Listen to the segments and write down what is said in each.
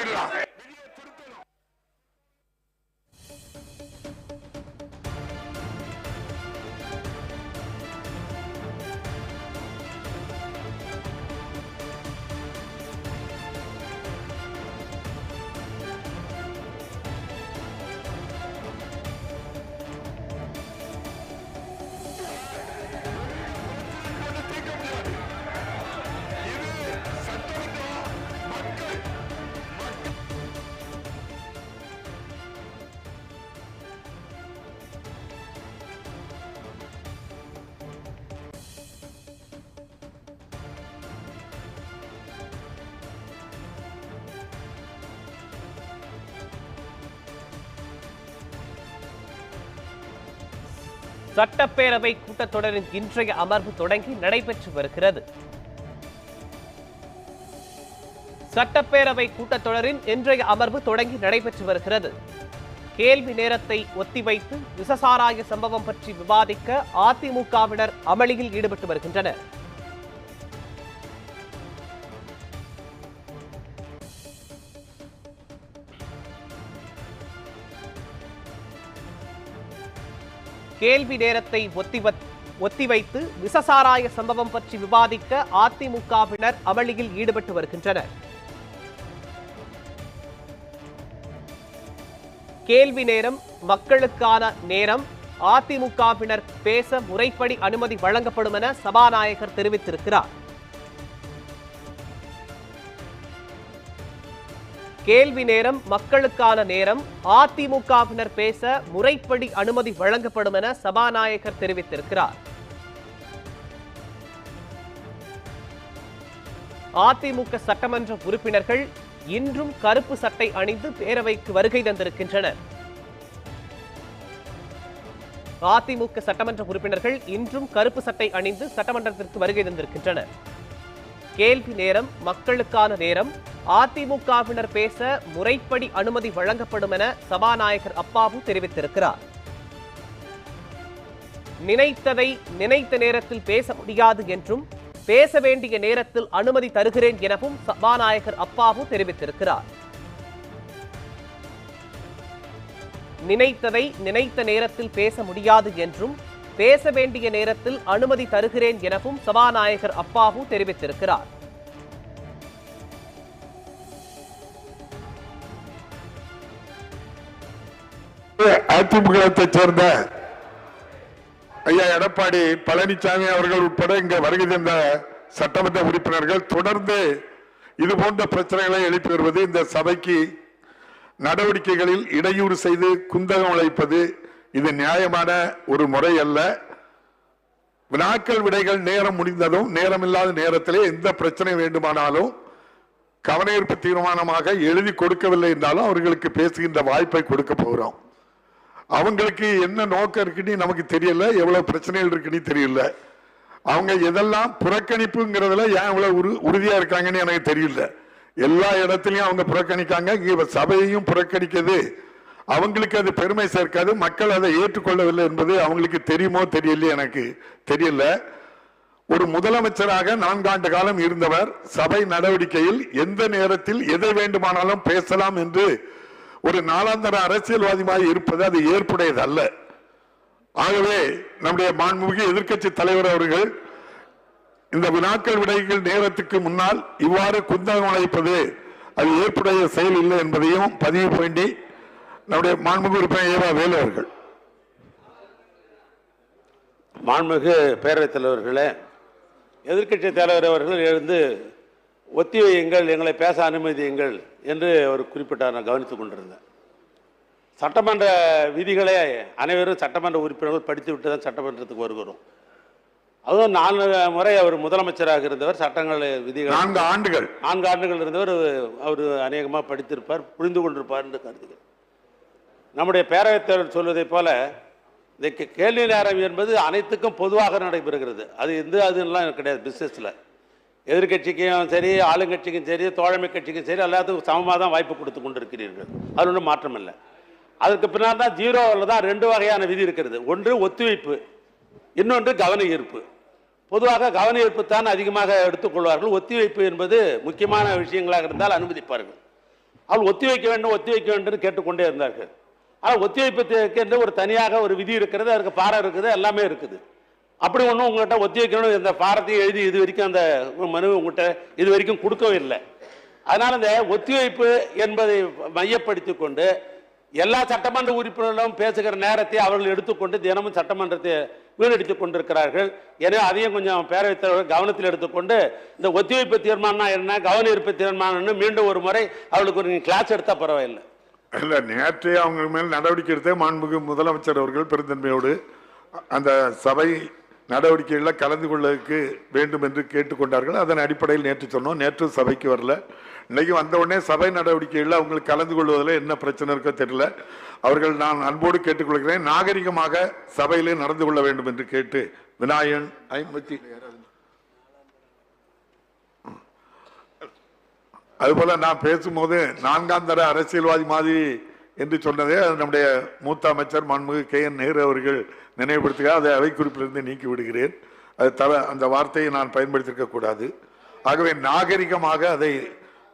Bismillah. சட்டப்பேரவை கூட்டத்தொடரின் இன்றைய அமர்வு தொடங்கி நடைபெற்று வருகிறது. சட்டப்பேரவை கூட்டத்தொடரின் இன்றைய அமர்வு தொடங்கி நடைபெற்று வருகிறது. கேள்வி நேரத்தை ஒத்திவைத்து விசசாராய சம்பவம் பற்றி விவாதிக்க அதிமுகவினர் அமளியில் ஈடுபட்டு வருகின்றனர். கேள்வி நேரத்தை ஒத்திவைத்து விசசாராய சம்பவம் பற்றி விவாதிக்க அதிமுகவினர் அமளியில் ஈடுபட்டு வருகின்றனர். கேள்வி நேரம் மக்களுக்கான நேரம். அதிமுகவினர் பேச முறைப்படி அனுமதி வழங்கப்படும் என சபாநாயகர் தெரிவித்திருக்கிறார். கேள்வி நேரம் மக்களுக்கான நேரம் அதிமுகவினர் பேச முறைப்படி அனுமதி வழங்கப்படும் என சபாநாயகர் தெரிவித்திருக்கிறார். அதிமுக சட்டமன்ற உறுப்பினர்கள் இன்றும் கருப்பு சட்டை அணிந்து பேரவைக்கு வருகை தந்திருக்கின்றனர். அதிமுக சட்டமன்ற உறுப்பினர்கள் இன்றும் கருப்பு சட்டை அணிந்து சட்டமன்றத்திற்கு வருகை தந்திருக்கின்றனர். கேள்வி நேரம் மக்களுக்கான நேரம். அதிமுகவினர் பேச முறைப்படி அனுமதி வழங்கப்படும் என சபாநாயகர் அப்பாவு தெரிவித்திருக்கிறார். நினைத்ததை நினைத்த நேரத்தில் பேச முடியாது என்றும் பேச வேண்டிய நேரத்தில் அனுமதி தருகிறேன் எனவும் சபாநாயகர் அப்பாவு தெரிவித்திருக்கிறார். நினைத்ததை நினைத்த நேரத்தில் பேச முடியாது என்றும் பேச வேண்டிய நேரத்தில் அனுமதி தருகிறேன் எனவும் சபாநாயகர் அப்பாவு தெரிவித்திருக்கிறார். அதிமுகத்தை சேர்ந்த ஐயா எடப்பாடி பழனிசாமி அவர்கள் உட்பட இங்க வருகை தந்த சட்டமன்ற உறுப்பினர்கள் தொடர்ந்து இது போன்ற பிரச்சனைகளை எழுப்பி வருவது இந்த சபைக்கு நடவடிக்கைகளில் இடையூறு செய்து குந்தகம் உழைப்பது இது நியாயமான ஒரு முறை அல்ல. வினாக்கள் விடைகள் நேரம் முடிந்ததும் நேரம் இல்லாத நேரத்திலே எந்த பிரச்சனை வேண்டுமானாலும் கவனஈர்ப்பு தீர்மானமாக எழுதி கொடுக்கவில்லை என்றாலும் அவர்களுக்கு பேசுகின்ற வாய்ப்பை கொடுக்க போகிறோம். அவங்களுக்கு என்ன நோக்கம் இருக்குன்னு நமக்கு தெரியல எவ்வளவு பிரச்சனைகள் இருக்குன்னு தெரியல. அவங்க எதெல்லாம் புறக்கணிப்புங்கிறதுல ஏன் இவ்வளவு உறு உறுதியா இருக்காங்கன்னு எனக்கு தெரியல. எல்லா இடத்துலயும் அவங்க புறக்கணிக்காங்க இங்க சபையையும் புறக்கணிக்கிறது அவங்களுக்கு அது பெருமை சேர்க்காது. மக்கள் அதை ஏற்றுக்கொள்ளவில்லை என்பது அவங்களுக்கு தெரியுமோ தெரியலையே எனக்கு தெரியல. ஒரு முதலமைச்சராக நான்காண்டு காலம் இருந்தவர் சபை நடவடிக்கையில் எந்த நேரத்தில் எதை வேண்டுமானாலும் பேசலாம் என்று ஒரு நாளாந்தர அரசியல்வாதியாக இருப்பது அது ஏற்புடையது அல்ல. ஆகவே நம்முடைய மாண்புமிகு எதிர்க்கட்சி தலைவர் அவர்கள் இந்த வினாக்கள் விடைகள் நேரத்துக்கு முன்னால் இவ்வாறு குந்தகம் அழைப்பது அது ஏற்புடைய செயல் இல்லை என்பதையும் பதிவு பண்ணி நம்முடைய மாண்புமிகு உறுப்பினர் ஏவா வேலு அவர்கள். மாண்புமிகு பேரவைத் தலைவர்களே எதிர்க்கட்சி தலைவர் அவர்கள் எழுந்து ஒத்தி வையுங்கள் எங்களை பேச அனுமதியுங்கள் என்று அவர் குறிப்பிட்டார் நான் கவனித்துக் கொண்டிருந்தேன். சட்டமன்ற விதிகளை அனைவரும் சட்டமன்ற உறுப்பினர்கள் படித்து விட்டு தான் சட்டமன்றத்துக்கு வருகிறோம். அதுவும் நான்கு முறை அவர் முதலமைச்சராக இருந்தவர் சட்டங்கள் விதிகள் நான்கு ஆண்டுகள். நான்கு ஆண்டுகள் இருந்தவர் அவர் அநேகமாக படித்திருப்பார் புரிந்து கொண்டிருப்பார் என்று கருதுகிறேன். நம்முடைய பேரவைத் தலைவர் சொல்வதைப் போல இந்த கே- கேள்வி நேரம் என்பது அனைத்துக்கும் பொதுவாக நடைபெறுகிறது. அது எந்த அதுலாம் கிடையாது பிஸ்னஸில் எதிர்க்கட்சிக்கும் சரி ஆளுங்கட்சிக்கும் சரி தோழமை கட்சிக்கும் சரி எல்லாத்துக்கும் சமமாக தான் வாய்ப்பு கொடுத்து கொண்டிருக்கிறீர்கள். அது ஒன்றும் மாற்றம் இல்லை அதுக்கு பின்னால் தான் ஜீரோவில் தான் ரெண்டு வகையான விதி இருக்கிறது. ஒன்று ஒத்துழைப்பு இன்னொன்று கவன ஈர்ப்பு. பொதுவாக கவன ஈர்ப்பு தான் அதிகமாக எடுத்துக்கொள்வார்கள் ஒத்திவைப்பு என்பது முக்கியமான விஷயங்களாக இருந்தால் அனுமதிப்பார்கள். அவள் ஒத்தி வைக்க வேண்டும் ஒத்தி வைக்க வேண்டும் கேட்டுக்கொண்டே இருந்தார்கள். ஆனால் ஒத்தி என்று ஒரு தனியாக ஒரு விதி இருக்கிறது அதுக்கு பாரம் இருக்குது எல்லாமே இருக்குது. அப்படி ஒன்றும் உங்கள்கிட்ட ஒத்திவைக்கணும்னு இந்த பாரத்தையும் எழுதி இது வரைக்கும் அந்த மனு உங்கள்கிட்ட இது வரைக்கும் கொடுக்கவும் இல்லை. அதனால் இந்த ஒத்திவைப்பு என்பதை மையப்படுத்தி கொண்டு எல்லா சட்டமன்ற உறுப்பினர்களும் பேசுகிற நேரத்தை அவர்கள் எடுத்துக்கொண்டு தினமும் சட்டமன்றத்தை வீணடித்து கொண்டிருக்கிறார்கள். எனவே அதையும் கொஞ்சம் பேரவைத் தலைவர் கவனத்தில் எடுத்துக்கொண்டு இந்த ஒத்திவைப்பு தீர்மானம் என்ன கவன ஈர்ப்பு தீர்மானம்னு மீண்டும் ஒரு முறை அவளுக்கு ஒரு கிளாஸ் எடுத்தால் பரவாயில்லை. இல்லை நேற்றே அவங்க மேல் நடவடிக்கை எடுத்தே மாண்புமிகு முதலமைச்சர் அவர்கள் பெருந்தன்மையோடு அந்த சபை நடவடிக்கைகளில் கலந்து கொள்ளதுக்கு வேண்டும் என்று கேட்டுக்கொண்டார்கள். அதன் அடிப்படையில் நேற்று சொன்னோம். நேற்று சபைக்கு வரல. இன்னைக்கு வந்தவுடனே சபை நடவடிக்கைகளில் அவங்களுக்கு கலந்து கொள்வதில் என்ன பிரச்சனை இருக்கோ தெரியல. அவர்கள் நான் அன்போடு கேட்டுக்கொள்கிறேன். நாகரிகமாக சபையிலே நடந்து கொள்ள வேண்டும் என்று கேட்டு விநாயகன் ஐம்பத்தி அதுபோல நான் பேசும்போது நான்காம் தர அரசியல்வாதி மாதிரி என்று சொன்னதே அது நம்முடைய மூத்த அமைச்சர் மன்முகு கே என் நேரு அவர்கள் நினைவுபடுத்துக அதை அவை குறிப்பிலிருந்து நீக்கி விடுகிறேன். அது தர அந்த வார்த்தையை நான் பயன்படுத்தியிருக்க கூடாது. ஆகவே நாகரிகமாக அதை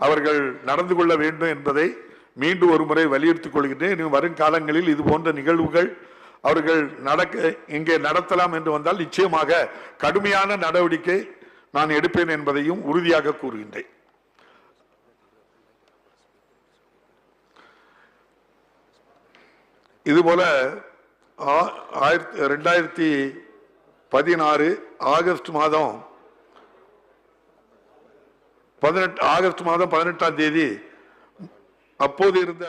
அவர்கள் நடந்து கொள்ள வேண்டும் என்பதை மீண்டும் ஒரு முறை வலியுறுத்திக் கொள்கின்றேன் இனி வரும் காலங்களில் இது போன்ற நிகழ்வுகள் அவர்கள் நடக்க இங்கே நடத்தலாம் என்று வந்தால் நிச்சயமாக கடுமையான நடவடிக்கை நான் எடுப்பேன் என்பதையும் உறுதியாக கூறுகின்றேன். இதுபோல ஆ- ஆயிரத்தி ரெண்டாயிரத்தி பதினாறு ஆகஸ்ட் மாதம் பதினெட்டு ஆகஸ்ட் மாதம் பதினெட்டாம் தேதி அப்போது இருந்த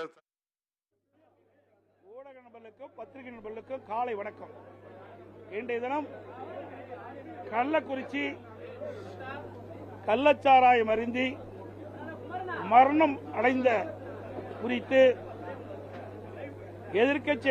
ஊடக நபர்களுக்கும் பத்திரிகை நபர்களுக்கும் காலை வணக்கம். இன்றைய தினம் கள்ளக்குறிச்சி கள்ளச்சாராயம் அருந்தி மரணம் அடைந்த குறித்து எதிர்க்கட்சி